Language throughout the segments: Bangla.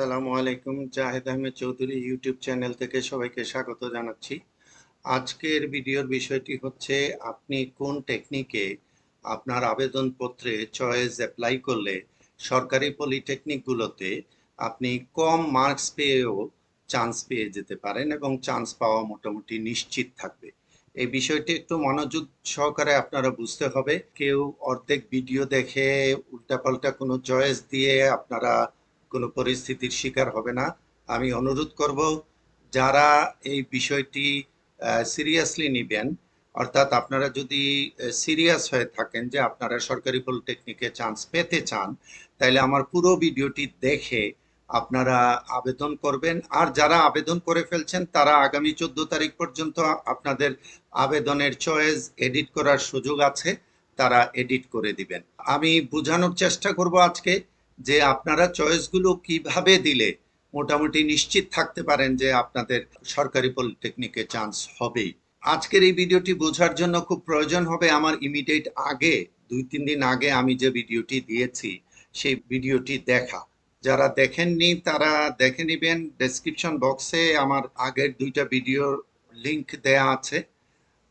আসসালামু আলাইকুম, জাহেদ আহমেদ চৌধুরী ইউটিউব চ্যানেল থেকে সবাইকে স্বাগত জানাচ্ছি। আজকের ভিডিওর বিষয়টি হচ্ছে, আপনি কোন টেকনিকে আপনার আবেদনপত্রে চয়েস অ্যাপ্লাই করলে সরকারি পলিটেকনিকগুলোতে আপনি কম মার্কস পেয়েও চান্স পেয়ে যেতে পারেন এবং চান্স পাওয়া মোটামুটি নিশ্চিত থাকবে। এই বিষয়টি একটু মনোযোগ সহকারে আপনারা বুঝতে হবে। কেউ অর্ধেক ভিডিও দেখে উল্টাপাল্টা কোনো চয়েস দিয়ে আপনারা কোনো পরিস্থিতির শিকার হবে না। আমি অনুরোধ করব, যারা এই বিষয়টি সিরিয়াসলি নেবেন, অর্থাৎ আপনারা যদি সিরিয়াস হয়ে থাকেন যে আপনারা সরকারি পলিটেকনিকে চান্স পেতে চান তাহলে আমার পুরো ভিডিওটি দেখে আপনারা আবেদন করবেন। আর যারা আবেদন করে ফেলছেন, তারা আগামী চোদ্দ তারিখ পর্যন্ত আপনাদের আবেদনের চয়েস এডিট করার সুযোগ আছে, তারা এডিট করে দিবেন। আমি বোঝানোর চেষ্টা করব আজকে যে আপনারা চয়েসগুলো কীভাবে দিলে মোটামুটি নিশ্চিত থাকতে পারেন যে আপনাদের সরকারি পলিটেকনিকে চান্স হবেই। আজকের এই ভিডিওটি বোঝার জন্য খুব প্রয়োজন হবে আমার ইমিডিয়েট আগে, দুই, তিন দিন আগে আমি যে ভিডিওটি দিয়েছি, সেই ভিডিওটি দেখা। যারা দেখেননি, তারা দেখে নেবেন। ডেসক্রিপশন বক্সে আমার আগের দুইটা ভিডিওর লিংক দেয়া আছে।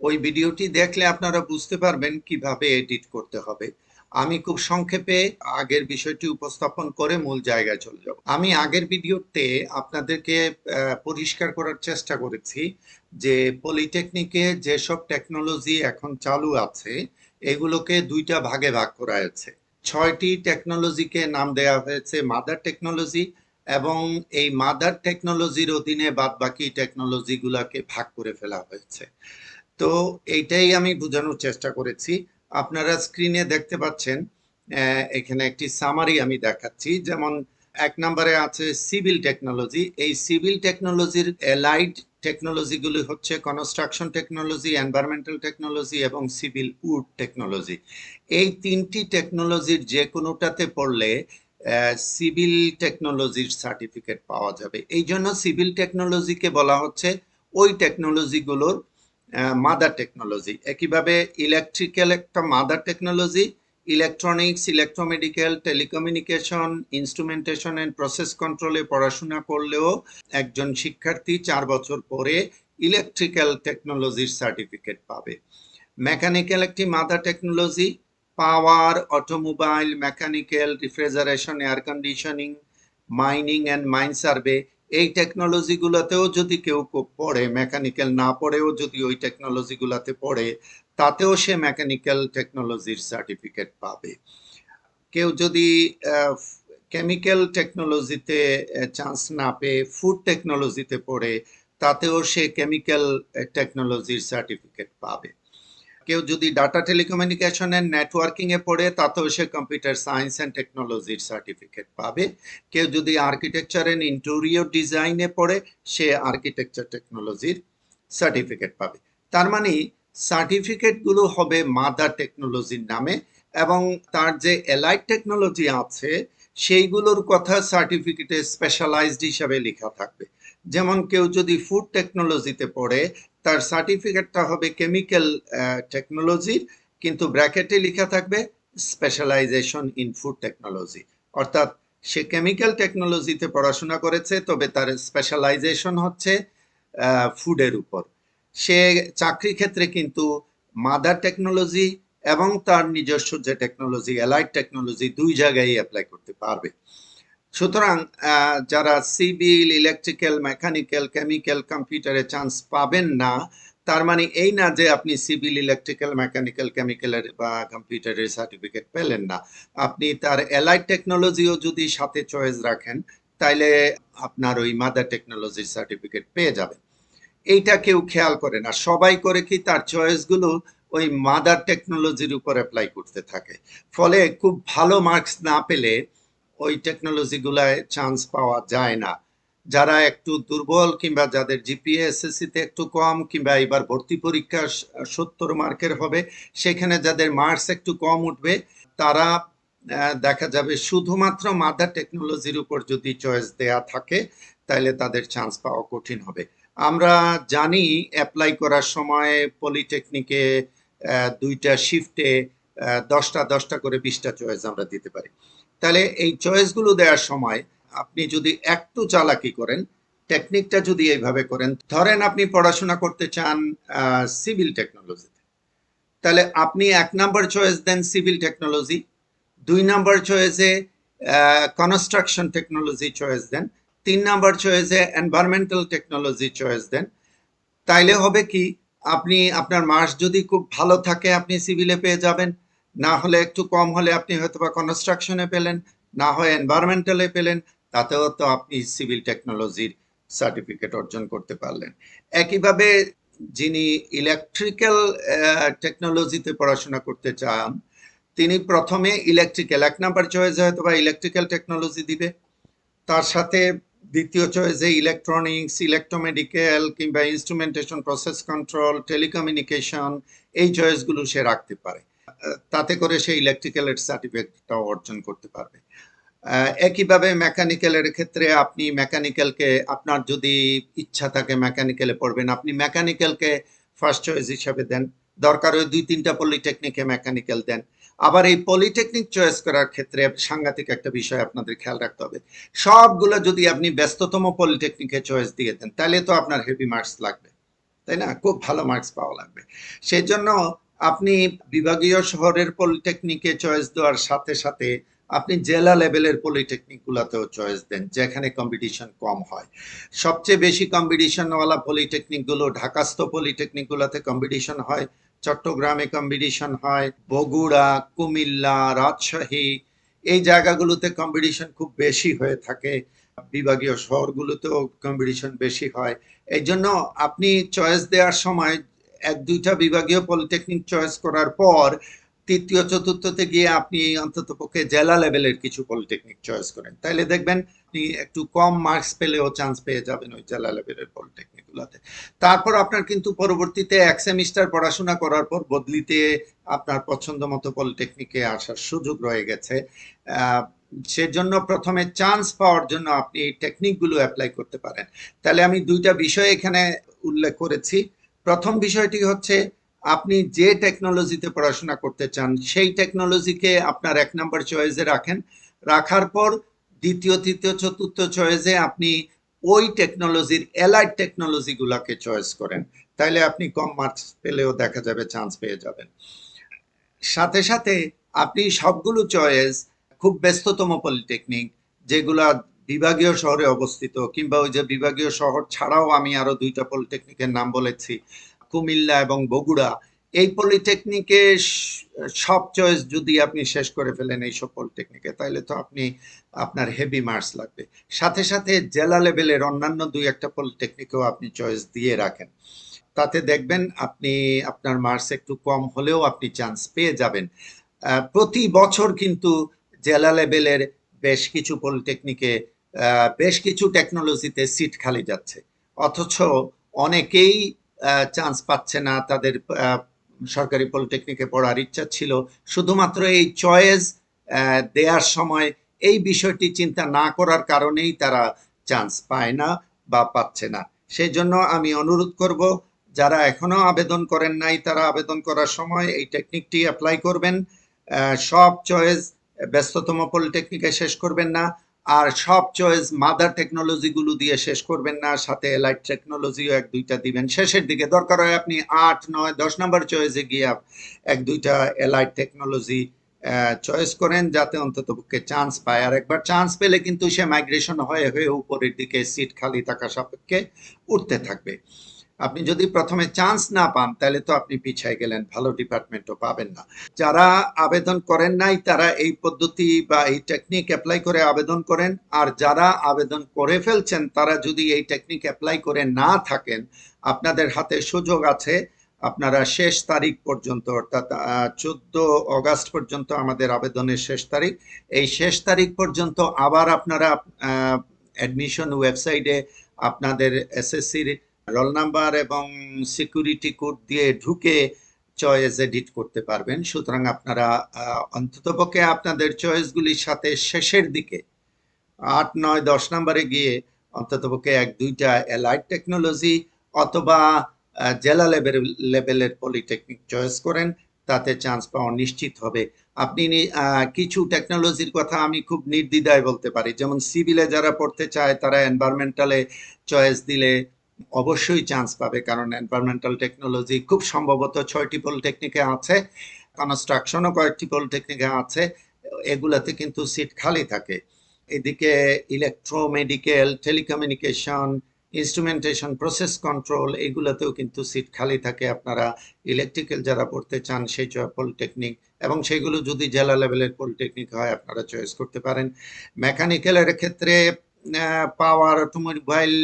ওই ভিডিওটি দেখলে আপনারা বুঝতে পারবেন কীভাবে এডিট করতে হবে। আমি খুব সংক্ষেপে আগের বিষয়টি উপস্থাপন করে মূল জায়গায় চলে যাব। আমি আগের ভিডিওতে আপনাদেরকে পরিষ্কার করার চেষ্টা করেছি যে পলিটেকনিকে যেসব টেকনোলজি এখন চালু আছে, এগুলোকে দুইটা ভাগে ভাগ করা হয়েছে। ছয়টি টেকনোলজিকে নাম দেওয়া হয়েছে মাদার টেকনোলজি এবং এই মাদার টেকনোলজির অধীনে বাদ বাকি টেকনোলজিগুলোকে ভাগ করে ফেলা হয়েছে। তো এইটাই আমি বোঝানোর চেষ্টা করেছি। আপনারা স্ক্রিনে দেখতে পাচ্ছেন এখানে একটি সামারি আমি দেখাচ্ছি। যেমন এক নম্বরে আছে সিভিল টেকনোলজি এই সিভিল টেকনোলজির এলাইড টেকনোলজিগুলি হচ্ছে কনস্ট্রাকশন টেকনোলজি এনভায়রনমেন্টাল টেকনোলজি এবং সিভিল উড টেকনোলজি এই তিনটি টেকনোলজির যে কোনোটাতে পড়লে সিভিল টেকনোলজির সার্টিফিকেট পাওয়া যাবে। এই জন্য সিভিল টেকনোলজিকে বলা হচ্ছে, ওই টেকনোলজিগুলোর মাদার টেকনোলজি একইভাবে ইলেকট্রিক্যাল একটা mother technology electronics electromedical telecommunication instrumentation and process কন্ট্রোলে পড়াশোনা করলেও একজন শিক্ষার্থী চার বছর পরে ইলেকট্রিক্যাল টেকনোলজির সার্টিফিকেট পাবে। মেকানিক্যাল একটি mother technology power automobile mechanical refrigeration air conditioning mining and mine survey এই টেকনোলজিগুলোতেও যদি কেউ পড়ে মেকানিক্যাল না পড়েও যদি ওই টেকনোলজিগুলোতে পড়ে, তাতেও সে মেকানিক্যাল টেকনোলজির সার্টিফিকেট পাবে। কেউ যদি কেমিক্যাল টেকনোলজিতে চান্স না পেয়ে ফুড টেকনোলজিতে পড়ে, তাতেও সে কেমিক্যাল টেকনোলজির সার্টিফিকেট পাবে। কেউ যদি ডাটা টেলিকমিউনিকেশনের নেটওয়ার্কিং এ পড়ে, তাতেও সে কম্পিউটার সায়েন্স অ্যান্ড টেকনোলজির সার্টিফিকেট পাবে। কেউ যদি আর্কিটেকচার অ্যান্ড ইন্টেরিয়র ডিজাইনে পড়ে, সে আর্কিটেকচার টেকনোলজির সার্টিফিকেট পাবে। তার মানে সার্টিফিকেটগুলো হবে মাদার টেকনোলজির নামে এবং তার যে এলাইট টেকনোলজি আছে, সেইগুলোর কথা সার্টিফিকেটে স্পেশালাইজড হিসাবে লেখা থাকবে। যেমন কেউ যদি ফুড টেকনোলজিতে পড়ে তার সার্টিফিকেটটা হবে কেমিক্যাল টেকনোলজির কিন্তু ব্র্যাকেটে লেখা থাকবে স্পেশালাইজেশন ইন ফুড টেকনোলজি অর্থাৎ সে কেমিক্যাল টেকনোলজিতে পড়াশোনা করেছে, তবে তার স্পেশালাইজেশন হচ্ছে ফুডের উপর। সে চাকরি ক্ষেত্রে কিন্তু মাদার টেকনোলজি এবং তার নিজস্ব যে টেকনোলজি অ্যালাইড টেকনোলজি দুই জায়গায় অ্যাপ্লাই করতে পারবে। সুতরাং যারা সিভিল, ইলেকট্রিক্যাল, মেকানিক্যাল, কেমিক্যাল, কম্পিউটারে চান্স পাবেন না, তার মানে এই না যে আপনি সিভিল, ইলেকট্রিক্যাল, মেকানিক্যাল, কেমিক্যালের বা কম্পিউটারের সার্টিফিকেট পেলেন না। আপনি তার অ্যালাইড টেকনোলজিও যদি সাথে চয়েস রাখেন, তাইলে আপনার ওই মাদার টেকনোলজির সার্টিফিকেট পেয়ে যাবেন। এইটা কেউ খেয়াল করে না। সবাই করে কি তার চয়েসগুলো ওই মাদার টেকনোলজির উপর অ্যাপ্লাই করতে থাকে। ফলে খুব ভালো মার্কস না পেলে ওই টেকনোলজিগুলায় চান্স পাওয়া যায় না। যারা একটু দুর্বল কিংবা যাদের জিপিএ এসএসসিতে একটু কম কিংবা এবার ভর্তি পরীক্ষা সত্তর মার্কের হবে, সেখানে যাদের মার্কস একটু কম উঠবে, তারা দেখা যাবে শুধুমাত্র মাদার টেকনোলজির উপর যদি চয়েস দেয়া থাকে তাহলে তাদের চান্স পাওয়া কঠিন হবে। আমরা জানি অ্যাপ্লাই করার সময় পলিটেকনিকে দুইটা শিফটে দশটা দশটা করে বিশটা চয়েস আমরা দিতে পারি। তাহলে এই চয়েসগুলো দেওয়ার সময় আপনি যদি একটু চালাকি করেন টেকনিকটা যদি এইভাবে করেন, ধরেন আপনি পড়াশোনা করতে চান সিভিল টেকনোলজিতে তাহলে আপনি এক নাম্বার চয়েস দেন সিভিল টেকনোলজি দুই নাম্বার চয়েসে কনস্ট্রাকশন টেকনোলজি চয়েস দেন, তিন নাম্বার চয়েসে এনভায়রনমেন্টাল টেকনোলজি চয়েস দেন। তাইলে হবে কি, আপনি, আপনার মার্কস যদি খুব ভালো থাকে, আপনি সিভিলে পেয়ে যাবেন। না হলে একটু কম হলে আপনি হয়তো বা কনস্ট্রাকশনে পেলেন, না হয় এনভায়রনমেন্টালে পেলেন, তাতেও তো আপনি সিভিল টেকনোলজির সার্টিফিকেট অর্জন করতে পারলেন। একইভাবে যিনি ইলেকট্রিক্যাল টেকনোলজিতে পড়াশোনা করতে চান, তিনি প্রথমে ইলেকট্রিক্যাল এক নাম্বার চয়েস হয়তো বা ইলেকট্রিক্যাল টেকনোলজি দিবে। তার সাথে দ্বিতীয় চয়েসে ইলেকট্রনিক্স ইলেকট্রোমেডিক্যাল কিংবা ইনস্ট্রুমেন্টেশন প্রসেস কন্ট্রোল টেলিকমিউনিকেশন এই চয়েসগুলো সে রাখতে পারে। তাতে করে সে ইলেকট্রিক্যালের সার্টিফিকেটটাও অর্জন করতে পারবে। একইভাবে মেকানিক্যালের ক্ষেত্রে আপনি মেকানিক্যালকে আপনার যদি ইচ্ছা থাকে মেকানিক্যালে পড়বেন, আপনি মেকানিক্যালকে ফার্স্ট চয়েস হিসাবে দেন। দরকার হয় দুই তিনটা পলিটেকনিকে মেকানিক্যাল দেন। আবার এই পলিটেকনিক চয়েস করার ক্ষেত্রে সাংঘাতিক একটা বিষয় আপনাদের খেয়াল রাখতে হবে। সবগুলো যদি আপনি ব্যস্ততম পলিটেকনিকে চয়েস দিয়ে দেন, তাহলে তো আপনার হেভি মার্কস লাগবে। তাই না? খুব ভালো মার্কস পাওয়া লাগবে। সেই জন্য আপনি বিভাগীয় শহরের পলিটেকনিকে চয়েস দেওয়ার সাথে সাথে আপনি জেলা লেভেলের পলিটেকনিক গুলাতেও চয়েস দেন, যেখানে কম্পিটিশন কম হয়। সবচেয়ে বেশি কম্পিটিশনওয়ালা পলিটেকনিকগুলো ঢাকাস্থ পলিটেকনিক গুলাতে কম্পিটিশন হয়, চট্টগ্রামে কম্পিটিশন হয়, বগুড়া, কুমিল্লা, রাজশাহী, এই জায়গাগুলোতে কম্পিটিশন খুব বেশি হয়ে থাকে, বিভাগীয় শহরগুলোতেও কম্পিটিশন বেশি হয়। এই জন্য আপনি চয়েস দেওয়ার সময় এক, দুইটা বিভাগীয় পলিটেকনিক চয়েস করার পর তৃতীয়, চতুর্থতে গিয়ে আপনি অন্তত পক্ষে জেলা লেভেলের কিছু পলিটেকনিক চয়েস করেন। তাইলে দেখবেন আপনি একটু কম মার্কস পেলেও চান্স পেয়ে যাবেন ওই জেলা লেভেলের পলিটেকনিক গুলোতে। তারপর আপনার কিন্তু পরবর্তীতে এক সেমিস্টার পড়াশোনা করার পর বদলিতে আপনার পছন্দ মতো পলিটেকনিকে আসার সুযোগ রয়ে গেছে। সেজন্য প্রথমে চান্স পাওয়ার জন্য আপনি এই টেকনিকগুলো অ্যাপ্লাই করতে পারেন। তাহলে আমি দুইটা বিষয় এখানে উল্লেখ করেছি। প্রথম বিষয়টি হচ্ছে, আপনি যে টেকনোলজিতে পড়াশোনা করতে চান, সেই টেকনোলজিকে আপনার এক নাম্বার চয়েসে রাখেন। রাখার পর দ্বিতীয়, তৃতীয়, চতুর্থ চয়েসে আপনি ওই টেকনোলজির অ্যালাইড টেকনোলজি গুলাকে চয়েস করেন। তাইলে আপনি কম মার্কস পেলেও দেখা যাবে চান্স পেয়ে যাবেন। সাথে সাথে আপনি সবগুলো চয়েস খুব ব্যস্ততম পলিটেকনিক যেগুলা বিভাগীয় শহরে অবস্থিত, কিংবা ওই যে বিভাগীয় শহর ছাড়াও আমি আরও দুইটা পলিটেকনিকের নাম বলেছি, কুমিল্লা এবং বগুড়া। এই পলিটেকনিকে সব চয়েস যদি আপনি শেষ করে ফেলেন এইসব পলিটেকনিকে তাহলে তো আপনি, আপনার হেভি মার্কস লাগবে। সাথে সাথে জেলা লেভেলের অন্যান্য দুই একটা পলিটেকনিকেও আপনি চয়েস দিয়ে রাখেন। তাতে দেখবেন আপনি, আপনার মার্কস একটু কম হলেও আপনি চান্স পেয়ে যাবেন। প্রতি বছর কিন্তু জেলা লেভেলের বেশ কিছু পলিটেকনিকে বেশ কিছু টেকনোলজিতে সিট খালি যাচ্ছে। অথচ অনেকেই চান্স পাচ্ছে না, তাদের সরকারি পলিটেকনিকে পড়ার ইচ্ছা ছিল। শুধুমাত্র এই চয়েস দেওয়ার সময় এই বিষয়টি চিন্তা না করার কারণেই তারা চান্স পায় না বা পাচ্ছে না। সেই জন্য আমি অনুরোধ করব, যারা এখনও আবেদন করেন নাই, তারা আবেদন করার সময় এই টেকনিকটি অ্যাপ্লাই করবেন। সব চয়েস ব্যস্ততম পলিটেকনিকে শেষ করবেন না। আর সব চয়েস মাদার টেকনোলজি গুলো দিয়ে শেষ করবেন না, সাথে এলাইট টেকনোলজিও এক দুইটা দিবেন। শেষের দিকে দরকার হয় আপনি আট, নয়, দশ নম্বর চয়েসে গিয়ে এক দুইটা এলাইট টেকনোলজি চয়েস করেন, যাতে অন্তত পক্ষে চান্স পায়। আর একবার চান্স পেলে কিন্তু সে মাইগ্রেশন হয়ে হয়ে উপরের দিকে সিট খালি থাকা সাপেক্ষে উঠতে থাকবে। আপনি যদি প্রথমে চান্স না পান, তাহলে তো আপনি পিছায় গেলেন, ভালো ডিপার্টমেন্টও পাবেন না। যারা আবেদন করেন নাই, তারা এই পদ্ধতি বা এই টেকনিক অ্যাপ্লাই করে আবেদন করেন, আর যারা আবেদন করে ফেলছেন, তারা যদি এই টেকনিক অ্যাপ্লাই করে না থাকেন, আপনাদের হাতে সুযোগ আছে, আপনারা শেষ তারিখ পর্যন্ত, অর্থাৎ চোদ্দ অগাস্ট পর্যন্ত আমাদের আবেদনের শেষ তারিখ, এই শেষ তারিখ পর্যন্ত আবার আপনারা অ্যাডমিশন ওয়েবসাইটে আপনাদের এসএসসির রোল নাম্বার এবং সিকিউরিটি কোড দিয়ে ঢুকে চয়েস এডিট করতে পারবেন। সুতরাং আপনারা অন্ততপক্ষে আপনাদের চয়েসগুলির সাথে শেষের দিকে আট, নয়, দশ নম্বরে গিয়ে অন্ততপক্ষে এক, দুইটা অ্যালাইড টেকনোলজি অথবা জেলা লেভেল লেভেলের পলিটেকনিক চয়েস করেন, তাতে চান্স পাওয়া নিশ্চিত হবে। আপনি কিছু টেকনোলজির কথা আমি খুব নির্দ্বিধায় বলতে পারি। যেমন সিভিলে যারা পড়তে চায়, তারা এনভায়রনমেন্টালে চয়েস দিলে অবশ্যই চান্স পাবে কারণ এনভায়রনমেন্টাল টেকনোলজি খুব সম্ভবত ছয়টি পলিটেকনিকে আছে কনস্ট্রাকশনও কয়েকটি পলিটেকনিকে আছে, এগুলাতে কিন্তু সিট খালি থাকে। এদিকে electromedical telecommunication instrumentation process control এগুলোতেও কিন্তু সিট খালি থাকে আপনারা। ইলেকট্রিক্যাল যারা পড়তে চান সেই পলিটেকনিক এবং সেগুলো যদি জেলা লেভেলের পলিটেকনিক হয় আপনারা চয়েস করতে পারেন। মেকানিক্যালের ক্ষেত্রে পাওয়ার অটোমোবাইল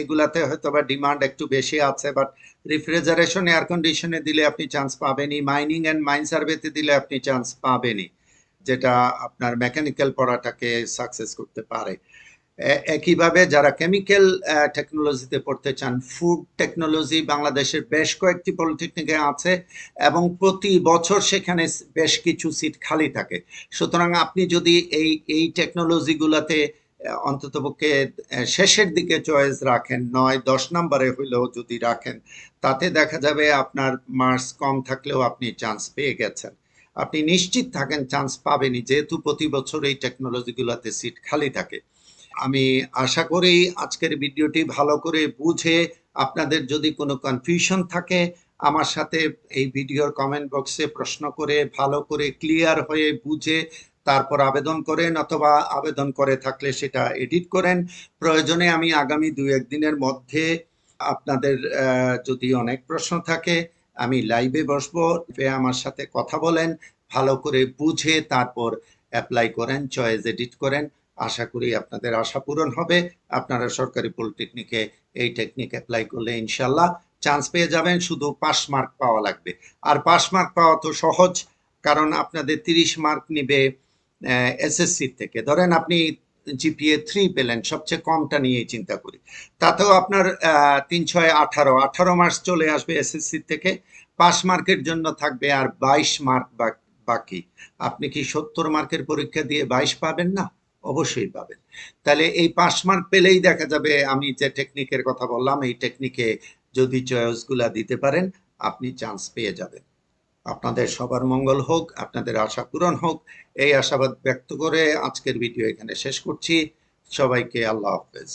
এগুলাতে হয়তো বা ডিমান্ড একটু বেশি আছে বাট রিফ্রিজারেশন এয়ার কন্ডিশনে দিলে আপনি চান্স পাবেনই মাইনিং অ্যান্ড মাইন সার্ভেতে দিলে আপনি চান্স পাবেনই, যেটা আপনার মেকানিক্যাল পড়াটাকে সাকসেস করতে পারে। একইভাবে যারা কেমিক্যাল টেকনোলজিতে পড়তে চান ফুড টেকনোলজি বাংলাদেশের বেশ কয়েকটি পলিটেকনিকে আছে, এবং প্রতি বছর সেখানে বেশ কিছু সিট খালি থাকে। সুতরাং আপনি যদি এই এই টেকনোলজিগুলোতে অন্ততপক্ষে শেষের দিকে চয়েস রাখেন। নয়, দশ নম্বরে হইলেও যদি রাখেন, তাতে দেখা যাবে আপনার মার্কস কম থাকলেও আপনি চান্স পেয়ে গেছেন। আপনি নিশ্চিত থাকেন চান্স পাবেনই, যেহেতু প্রতি বছর এই টেকনোলজিগুলোতে সিট খালি থাকে। আমি আশা করি আজকের ভিডিওটি ভালো করে বুঝে আপনাদের যদি কোনো কনফিউশন থাকে, আমার সাথে এই ভিডিওর কমেন্ট বক্সে প্রশ্ন করে, ভালো করে ক্লিয়ার হয়ে বুঝে তারপর আবেদন করেন অথবা আবেদন করে থাকলে সেটা এডিট করেন। প্রয়োজনে আমি আগামী দু একদিনের মধ্যে আপনাদের যদি অনেক প্রশ্ন থাকে, আমি লাইভে বসবো আমার সাথে কথা বলেন, ভালো করে বুঝে তারপর অ্যাপ্লাই করেন চয়েস এডিট করেন। আশা করি আপনাদের আশা পূরণ হবে। আপনারা সরকারি পলিটেকনিকে এই টেকনিক অ্যাপ্লাই করলে ইনশাল্লাহ চান্স পেয়ে যাবেন, শুধু পাস মার্ক পাওয়া লাগবে। আর পাস মার্ক পাওয়া তো সহজ, কারণ আপনাদের তিরিশ মার্ক নিবে এসএসসি থেকে। ধরেন আপনি জিপিএ থ্রি পেলেন, সবচেয়ে কমটা নিয়ে চিন্তা করি। তাতেও আপনার তিন, ছয়, আঠারো আঠারো মার্কস চলে আসবে এসএসসি থেকে পাস মার্কের জন্য থাকবে আর বাইশ মার্ক বাকি। আপনি কি সত্তর মার্কের পরীক্ষা দিয়ে বাইশ পাবেন না? অবশ্যই পাবেন। তাহলে এই পাস মার্ক পেলেই দেখা যাবে আমি যে টেকনিকের কথা বললাম, এই টেকনিকে যদি চয়েসগুলা দিতে পারেন, আপনি চান্স পেয়ে যাবেন। আপনাদের সবার মঙ্গল হোক, আপনাদের আশা পূরণ হোক। এই আশাবাদ ব্যক্ত করে আজকের ভিডিও এখানে শেষ করছি। সবাইকে আল্লাহ হাফেজ।